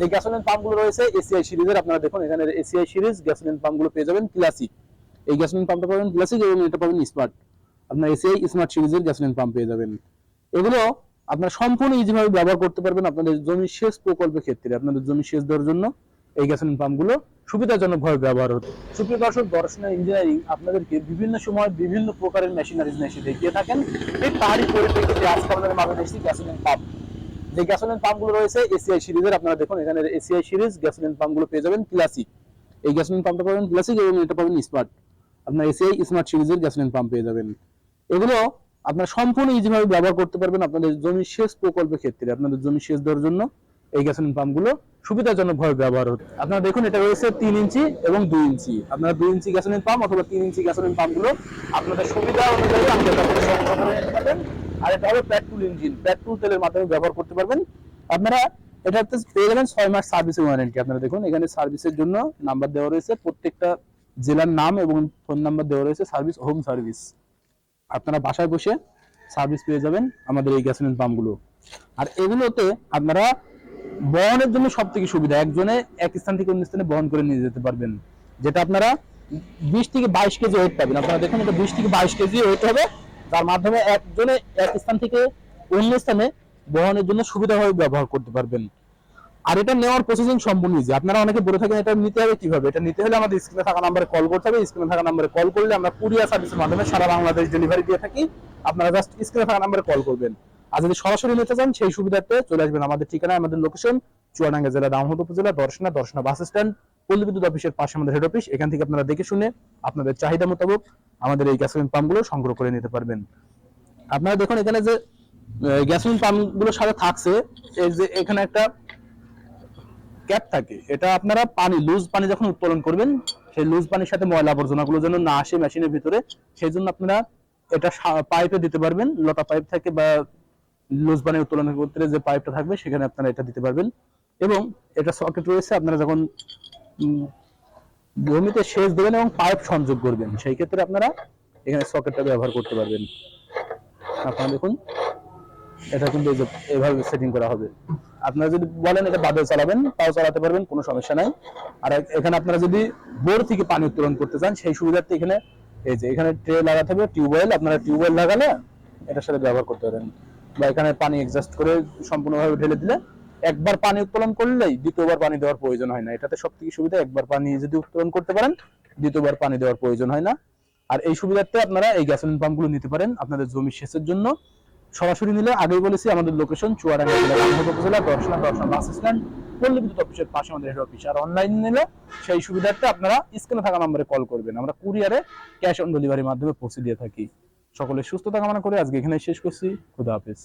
যে গ্যাসোলিন পাম্পগুলো রয়েছে এসিআই সিরিজের, আপনারা দেখুন, এখানে এসিআই সিরিজ গ্যাসোলিন পাম্পগুলো পেয়ে যাবেন ক্লাসিক এই গ্যাসোলিন পাম্পটা পাবেন ক্লাসিক এবং এটা পাবেন স্মার্ট আপনার এসিআই স্মার্ট সিরিজের গ্যাসোলিন পাম্প পেয়ে যাবেন। এগুলো আপনার সম্পূর্ণ ইজিভাবে ব্যবহার করতে পারবেন আপনাদের জমি সেচ প্রকল্পের ক্ষেত্রে, আপনাদের জমি সেচ দেওয়ার জন্য এই গ্যাসোলিন পাম্পগুলো সুবিধাজনকভাবে ব্যবহার হতো সুপ্রিয় দর্শক দর্শনা ইঞ্জিনিয়ারিং আপনাদেরকে বিভিন্ন সময় বিভিন্ন প্রকারের মেশিনারিজ এসে দেখিয়ে থাকেন। এই তারই পরিপ্রেক্ষিতে আজকে আমাদের মাঝে এসেছি গ্যাসোলিন পাম্প যে গ্যাসোলিন পাম্পগুলো রয়েছে এসিআই সিরিজের, আপনারা দেখুন এখানে এসিআই সিরিজ গ্যাসোলিন পাম্পগুলো পেয়ে যাবেন ক্লাসিক এই গ্যাসোলিন পাম্পটা পাবেন ক্লাসিক এবং এটা পাবেন স্মার্ট আপনার এসিআই স্মার্ট সিরিজের গ্যাসোলিন পাম্প পেয়ে যাবেন। এগুলো আপনার সম্পূর্ণ ইজিভাবে ব্যবহার করতে পারবেন আপনাদের জমি সেচ প্রকল্পের ক্ষেত্রে, আপনাদের জমি সেচ দেওয়ার জন্য এই গ্যাসোলিন পাম্পগুলো সুবিধাজনকভাবে ব্যবহার হতো আপনারা দেখুন, এটা রয়েছে তিন ইঞ্চি এবং দুই ইঞ্চি। আপনারা দুই ইঞ্চি গ্যাসোলিন পাম্প অথবা তিন ইঞ্চি গ্যাসোলিন পাম্পগুলো আপনাদের সুবিধা অনুযায়ী আমাদের কাছে সংগ্রহ করে নিতে পারবেন আর এটা হবে পেট্রোল ইঞ্জিন পেট্রোল তেলের মাধ্যমে ব্যবহার করতে পারবেন। আপনারা এটাতে পেয়ে যাবেন ছয় মাস সার্ভিস ওয়ারেন্টি আপনারা দেখুন, এখানে সার্ভিসের জন্য নাম্বার দেওয়া রয়েছে, প্রত্যেকটা জেলার নাম এবং ফোন নাম্বার দেওয়া রয়েছে সার্ভিস হোম সার্ভিস আপনারা বাসায় বসে সার্ভিস পেয়ে যাবেন আমাদের এই গ্যাসোলিন পাম্পগুলো। আর এগুলোতে আপনারা বহনের জন্য সব থেকে সুবিধা, একজনে এক স্থান থেকে অন্য স্থানে বহন করে নিয়ে যেতে পারবেন। যেটা আপনারা বিশ থেকে বাইশ কেজি ওয়েট পাবেন। আপনারা দেখুন, এটা বিশ থেকে বাইশ কেজি ওয়েট হবে। তার মাধ্যমে একজনে এক স্থান থেকে অন্য স্থানে বহনের জন্য সুবিধাভাবে ব্যবহার করতে পারবেন। আর এটা নেওয়ার প্রসেসিং সম্পূর্ণ ইজি আপনারা অনেকে বলে থাকেন, এটা নিতে হবে কীভাবে? এটা নিতে হলে আমাদের স্ক্রিনে থাকা নাম্বারে কল করতে হবে। স্ক্রিনে থাকা নাম্বারে কল করলে আমরা কুরিয়ার সার্ভিসের মাধ্যমে সারা বাংলাদেশ ডেলিভারি দিয়ে থাকি। আপনারা জাস্ট স্ক্রিনে থাকা নাম্বারে কল করবেন। আর যদি সরাসরি নিতে চান, সেই সুবিধাতে চলে আসবেন আমাদের ঠিকানা আমাদের লোকেশন চুয়াডাঙ্গা জেলা দামোহদ উপজেলা, দর্শনা দর্শনা বাস স্ট্যান্ড পল্লী বিদ্যুৎ অফিসের পাশে আমাদের হেড অফিস এখান থেকে আপনারা দেখে শুনে আপনাদের চাহিদা মোতাবেক আমাদের এই গ্যাসোলিন পাম্পগুলো সংগ্রহ করে নিতে পারবেন। আপনারা দেখুন এখানে যে গ্যাসোলিন পাম্পগুলোর সাথে থাকছে, এই যে এখানে একটা ক্যাপ থাকে। এটা আপনারা পানি লুজ পানি যখন উত্তোলন করবেন, সেই লুজ পানির সাথে ময়লা আবর্জনাগুলো যেন না আসে মেশিনের ভিতরে, সেই জন্য আপনারা এটা পাইপে দিতে পারবেন, লতা পাইপ থাকে বা লুজ পানি উত্তোলনের ক্ষেত্রে যে পাইপটা থাকবে, সেখানে আপনারা এটা দিতে পারবেন। এবং এটা সকেট রয়েছে, আপনারা যখন জমিতে সেচ দেবেন এবং পাইপ সংযোগ করবেন। সেই ক্ষেত্রে আপনারা এখানে সকেটটা ব্যবহার করতে পারবেন। আপনারা দেখুন, এটা কিন্তু এভাবে সেটিং করা হবে। আপনারা যদি বলেন এটা বাদে চালাবেন, তাও চালাতে পারবেন, কোনো সমস্যা নাই। আর এখানে আপনারা যদি বোর থেকে পানি উত্তোলন করতে চান, সেই সুবিধার্থে এখানে এই যে এখানে ট্রে লাগাতে হবে, টিউবওয়েল। আপনারা টিউবওয়েল লাগালে এটার সাথে ব্যবহার করতে পারেন। বা এখানে পানি এক্সজাস্ট করে সম্পূর্ণভাবে ঢেলে দিলে একবার পানি উত্তোলন করলেই দ্বিতীয়বার পানি দেওয়ার প্রয়োজন হয় না। এটাতে সব থেকে সুবিধা, একবার পানি যদি উত্তোলন করতে পারেন, দ্বিতীয়বার পানি দেওয়ার প্রয়োজন হয় না। আর এই সুবিধার্থে আপনারা এই গ্যাসোলিন পাম্পগুলো নিতে পারেন আপনাদের জমি সেচের জন্য। সরাসরি নিলে আগেই বলেছি, আমাদের লোকেশন চুয়াডাঙ্গা জেলা দর্শনা থাকা নম্বরে কল করবেন। আমরা কুরিয়ারে ক্যাশ অন ডেলিভারির মাধ্যমে পৌঁছে দিয়ে থাকি। সকলের সুস্থতা কামনা করে আজকে এখানে শেষ করছি। খুদা হাফেজ।